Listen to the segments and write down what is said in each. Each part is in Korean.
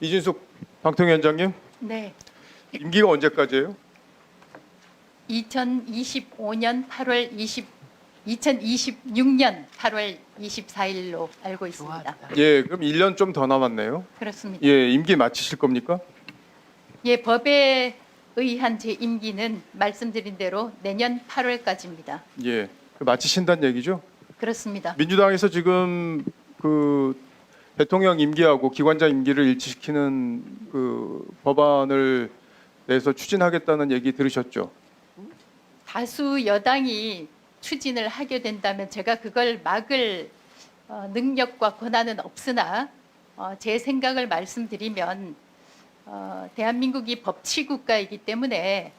이진숙 방통위원장님 네. 임기가 언제까지예요? 2025년 8월 20 2026년 8월 24일로 알고 있습니다. 예, 그럼 1년 좀 더 남았네요. 그렇습니다. 예, 임기 마치실 겁니까? 예, 법에 의한 제 임기는 말씀드린 대로 내년 8월까지입니다. 예, 그 마치신다는 얘기죠? 그렇습니다. 민주당에서 지금 그 대통령 임기하고 기관장 임기를 일치시키는 그 법안을 내서 추진하겠다는 얘기 들으셨죠? 다수 여당이 추진을 하게 된다면 제가 그걸 막을 어, 능력과 권한은 없으나 어, 제 생각을 말씀드리면 어, 대한민국이 법치 국가이기 때문에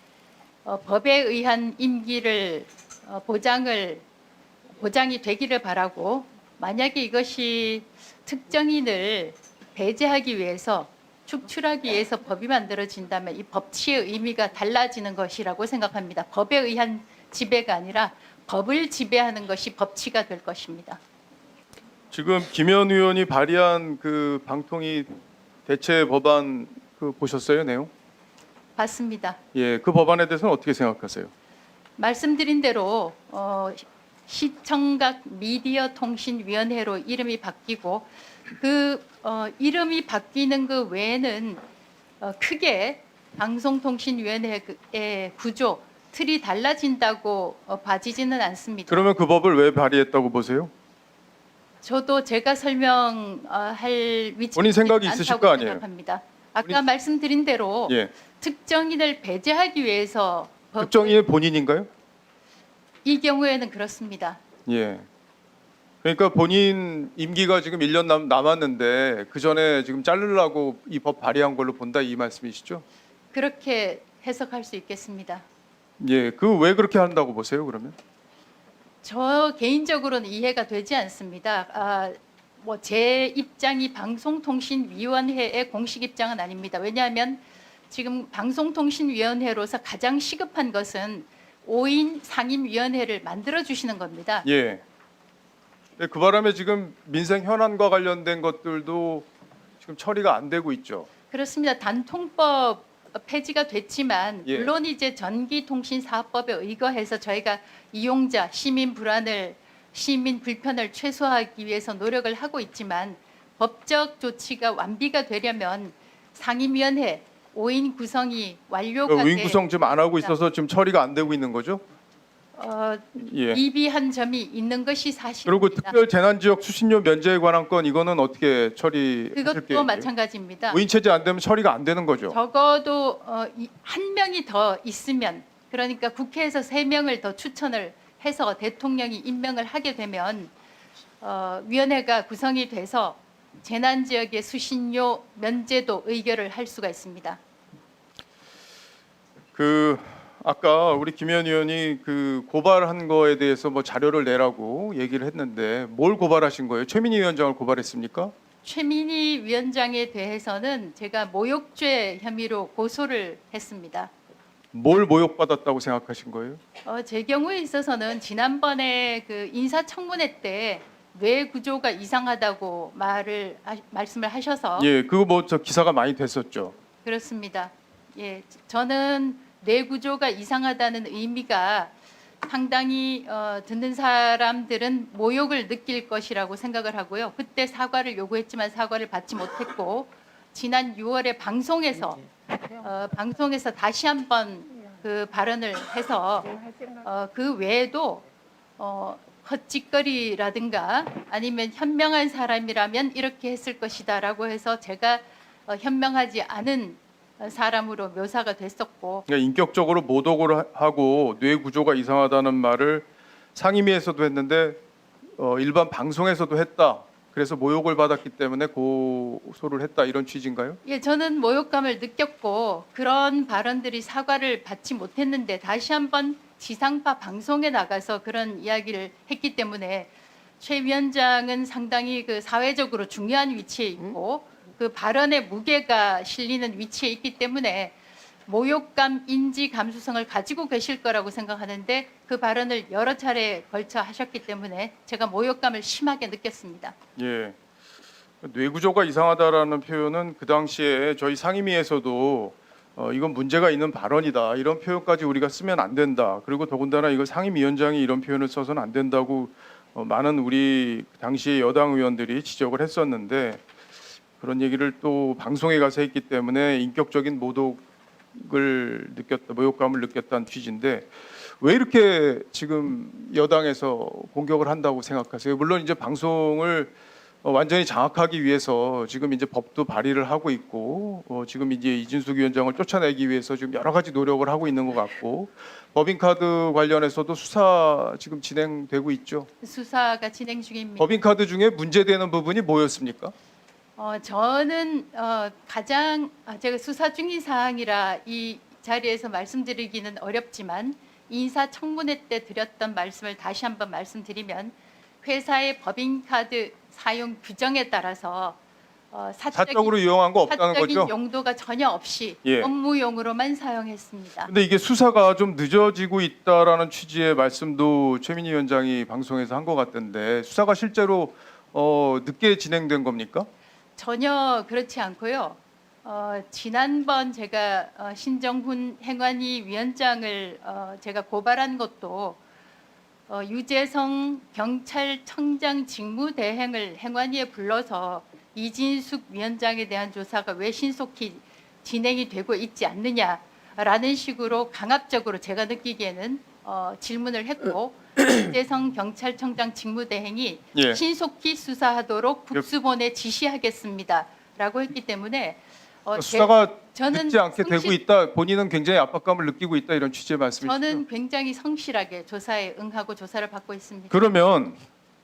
어, 법에 의한 임기를 어, 보장을 보장이 되기를 바라고 만약에 이것이 특정인을 배제하기 위해서 축출하기 위해서 법이 만들어진다면 이 법치의 의미가 달라지는 것이라고 생각합니다. 법에 의한 지배가 아니라 법을 지배하는 것이 법치가 될 것입니다. 지금 김현 의원이 발의한 그 방통위 대체 법안 그 보셨어요 내용? 봤습니다. 예, 그 법안에 대해서는 어떻게 생각하세요? 말씀드린 대로 어, 시청각 미디어 통신위원회로 이름이 바뀌고 그 어, 이름이 바뀌는 그 외에는 어, 크게 방송통신위원회의 구조 틀이 달라진다고 어, 봐지지는 않습니다. 그러면 그 법을 왜 발의했다고 보세요? 저도 제가 설명할 위치 본인 생각이 있으실 거 아니에요? 생각합니다. 아까 본인- 말씀드린 대로 예, 특정인을 배제하기 위해서 법- 특정인의 본인인가요? 이 경우에는 그렇습니다. 예. 그러니까 본인 임기가 지금 1년 남, 남았는데 그 전에 지금 자르려고 이 법 발의한 걸로 본다 이 말씀이시죠? 그렇게 해석할 수 있겠습니다. 예, 그 왜 그렇게 한다고 보세요? 그러면? 저 개인적으로는 이해가 되지 않습니다. 아, 뭐 제 입장이 방송통신위원회의 공식 입장은 아닙니다. 왜냐하면 지금 방송통신위원회로서 가장 시급한 것은 5인 상임위원회를 만들어 주시는 겁니다. 예. 네, 그 바람에 지금 민생 현안과 관련된 것들도 지금 처리가 안 되고 있죠. 그렇습니다. 단통법 폐지가 됐지만 예. 물론 이제 전기통신사업법에 의거해서 저희가 이용자 시민 불안을 시민 불편을 최소화하기 위해서 노력을 하고 있지만 법적 조치가 완비가 되려면 상임위원회 5인 구성이 완료가 그러니까 돼 의인 구성 지금 안 하고 있어서 지금 처리가 안 되고 있는 거죠? 어, 예. 미비한 점이 있는 것이 그리고 사실입니다. 특별 재난 지역 수신료 면제에 관한 건 이거는 어떻게 처리하실 그것도? 마찬가지입니다. 의인 체제 안 되면 처리가 안 되는 거죠. 적어도 어, 이- 한 명이 더 있으면 그러니까 국회에서 세 명을 더 추천을 해서 대통령이 임명을 하게 되면 어, 위원회가 구성이 돼서 재난 지역의 수신료 면제도 의결을 할 수가 있습니다. 그 아까 우리 김현 의원이 그 고발한 거에 대해서 뭐 자료를 내라고 얘기를 했는데 뭘 고발하신 거예요? 최민희 위원장을 고발했습니까? 최민희 위원장에 대해서는 제가 모욕죄 혐의로 고소를 했습니다. 뭘 모욕받았다고 생각하신 거예요? 어, 제 경우에 있어서는 지난번에 그 인사청문회 때 뇌 구조가 이상하다고 말을 하- 말씀을 하셔서 예, 그거 뭐 저 기사가 많이 됐었죠. 그렇습니다. 예, 저는 뇌 구조가 이상하다는 의미가 상당히 어, 듣는 사람들은 모욕을 느낄 것이라고 생각을 하고요. 그때 사과를 요구했지만 사과를 받지 못했고 지난 6월에 방송에서 어, 방송에서 다시 한번 그 발언을 해서 어, 그 외에도 어, 헛짓거리라든가 아니면 현명한 사람이라면 이렇게 했을 것이다라고 해서 제가 어, 현명하지 않은 어, 사람으로 묘사가 됐었고 그러니까 인격적으로 모독을 하- 하고 뇌 구조가 이상하다는 말을 상임위에서도 했는데 어, 일반 방송에서도 했다. 그래서 모욕을 받았기 때문에 고소를 했다 이런 취지인가요? 예, 저는 모욕감을 느꼈고 그런 발언들이 사과를 받지 못했는데 다시 한번 지상파 방송에 나가서 그런 이야기를 했기 때문에 최 위원장은 상당히 그 사회적으로 중요한 위치에 있고 그 발언의 무게가 실리는 위치에 있기 때문에 모욕감 인지 감수성을 가지고 계실 거라고 생각하는데 그 발언을 여러 차례 걸쳐 하셨기 때문에 제가 모욕감을 심하게 느꼈습니다. 예. 뇌구조가 이상하다라는 표현은 그 당시에 저희 상임위에서도 어, 이건 문제가 있는 발언이다 이런 표현까지 우리가 쓰면 안 된다 그리고 더군다나 이걸 상임위원장이 이런 표현을 써서는 안 된다고 어, 많은 우리 당시의 여당 의원들이 지적을 했었는데 그런 얘기를 또 방송에 가서 했기 때문에 인격적인 모독을 느꼈다 모욕감을 느꼈다는 취지인데 왜 이렇게 지금 여당에서 공격을 한다고 생각하세요? 물론 이제 방송을 어, 완전히 장악하기 위해서 지금 이제 법도 발의를 하고 있고 어, 지금 이제 이진숙 위원장을 쫓아내기 위해서 지금 여러 가지 노력을 하고 있는 것 같고 법인카드 관련해서도 수사 지금 진행되고 있죠. 수사가 진행 중입니다. 법인카드 중에 문제되는 부분이 뭐였습니까? 어, 저는 어, 가장 아, 제가 수사 중인 사항이라 이 자리에서 말씀드리기는 어렵지만 인사청문회 때 드렸던 말씀을 다시 한번 말씀드리면 회사의 법인카드 사용 규정에 따라서 어, 사적인, 사적으로 이용한 거 없다는 사적인 거죠? 용도가 전혀 없이 예. 업무용으로만 사용했습니다. 근데 이게 수사가 좀 늦어지고 있다라는 취지의 말씀도 최민희 위원장이 방송에서 한 것 같던데 수사가 실제로 어, 늦게 진행된 겁니까? 전혀 그렇지 않고요. 어, 지난번 제가 어, 신정훈 행안위 위원장을 어, 제가 고발한 것도 어, 유재성 경찰청장 직무대행을 행안위에 불러서 이진숙 위원장에 대한 조사가 왜 신속히 진행이 되고 있지 않느냐라는 식으로 강압적으로 제가 느끼기에는 어, 질문을 했고 유재성 경찰청장 직무대행이 예. 신속히 수사하도록 국수본에 지시하겠습니다라고 했기 때문에 어, 제- 수사가 저는 늦지 않게 되고 성실- 있다. 본인은 굉장히 압박감을 느끼고 있다 이런 취지의 말씀이시죠. 저는 굉장히 성실하게 조사에 응하고 조사를 받고 있습니다. 그러면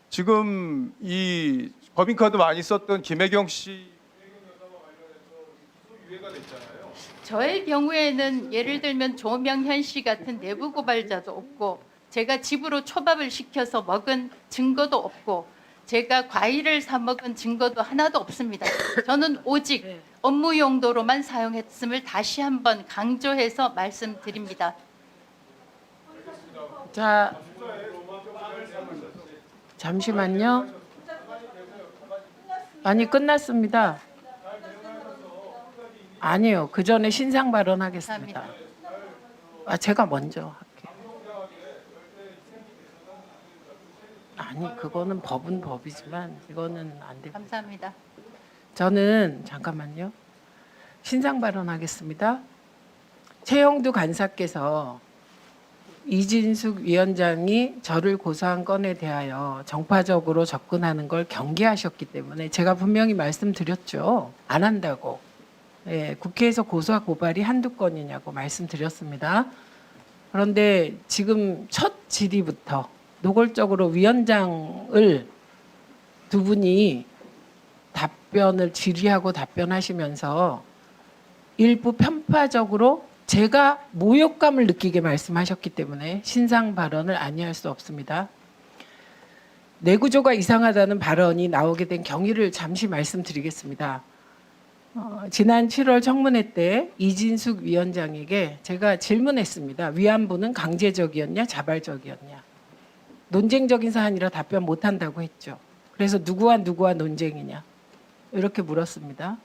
지금 이 법인카드 많이 썼던 김혜경 씨. 저의 경우에는 예를 들면 조명현 씨 같은 내부 고발자도 없고 제가 집으로 초밥을 시켜서 먹은 증거도 없고 제가 과일을 사 먹은 증거도 하나도 없습니다. 저는 오직 업무 용도로만 사용했음을 다시 한번 강조해서 말씀드립니다. 자, 잠시만요. 아니 끝났습니다. 아니요, 그 전에 신상 발언하겠습니다. 아, 제가 먼저 할게요. 아니, 그거는 법은 법이지만 이거는 안 됩니다. 감사합니다. 저는 잠깐만요. 신상 발언하겠습니다. 최영두 간사께서 이진숙 위원장이 저를 고소한 건에 대하여 정파적으로 접근하는 걸 경계하셨기 때문에 제가 분명히 말씀드렸죠. 안 한다고. 예, 국회에서 고소와 고발이 한두 건이냐고 말씀드렸습니다. 그런데 지금 첫 질의부터 노골적으로 위원장을 두 분이 답변을 질의하고 답변하시면서 일부 편파적으로 제가 모욕감을 느끼게 말씀하셨기 때문에 신상 발언을 아니할 수 없습니다. 내구조가 이상하다는 발언이 나오게 된 경위를 잠시 말씀드리겠습니다. 어, 지난 7월 청문회 때 이진숙 위원장에게 제가 질문했습니다. 위안부는 강제적이었냐, 자발적이었냐. 논쟁적인 사안이라 답변 못한다고 했죠. 그래서 누구와 누구와 논쟁이냐 이렇게 물었습니다.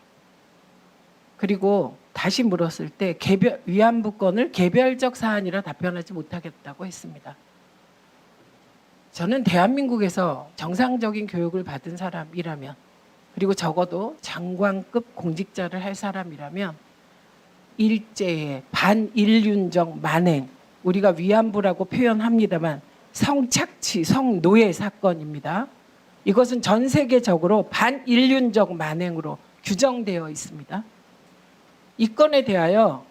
그리고 다시 물었을 때 개별 위안부 건을 개별적 사안이라 답변하지 못하겠다고 했습니다. 저는 대한민국에서 정상적인 교육을 받은 사람이라면 그리고 적어도 장관급 공직자를 할 사람이라면 일제의 반인륜적 만행 우리가 위안부라고 표현합니다만 성착취, 성노예 사건입니다. 이것은 전 세계적으로 반인륜적 만행으로 규정되어 있습니다. 이 건에 대하여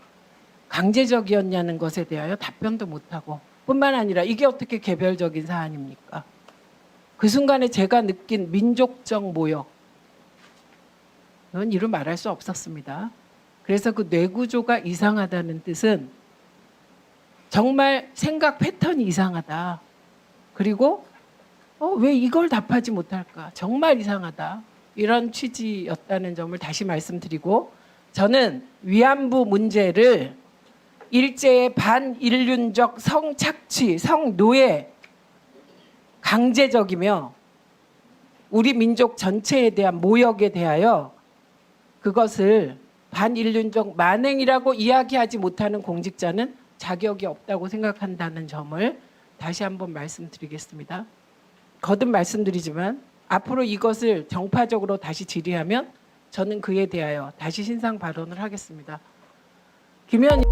강제적이었냐는 것에 대하여 답변도 못하고 뿐만 아니라 이게 어떻게 개별적인 사안입니까? 그 순간에 제가 느낀 민족적 모욕 는 이루 말할 수 없었습니다. 그래서 그 뇌구조가 이상하다는 뜻은 정말 생각 패턴이 이상하다. 그리고 어, 왜 이걸 답하지 못할까? 정말 이상하다. 이런 취지였다는 점을 다시 말씀드리고 저는 위안부 문제를 일제의 반인륜적 성착취, 성노예, 강제적이며 우리 민족 전체에 대한 모욕에 대하여 그것을 반인륜적 만행이라고 이야기하지 못하는 공직자는 자격이 없다고 생각한다는 점을 다시 한번 말씀드리겠습니다. 거듭 말씀드리지만 앞으로 이것을 정파적으로 다시 질의하면 저는 그에 대하여 다시 신상 발언을 하겠습니다. 김 의원님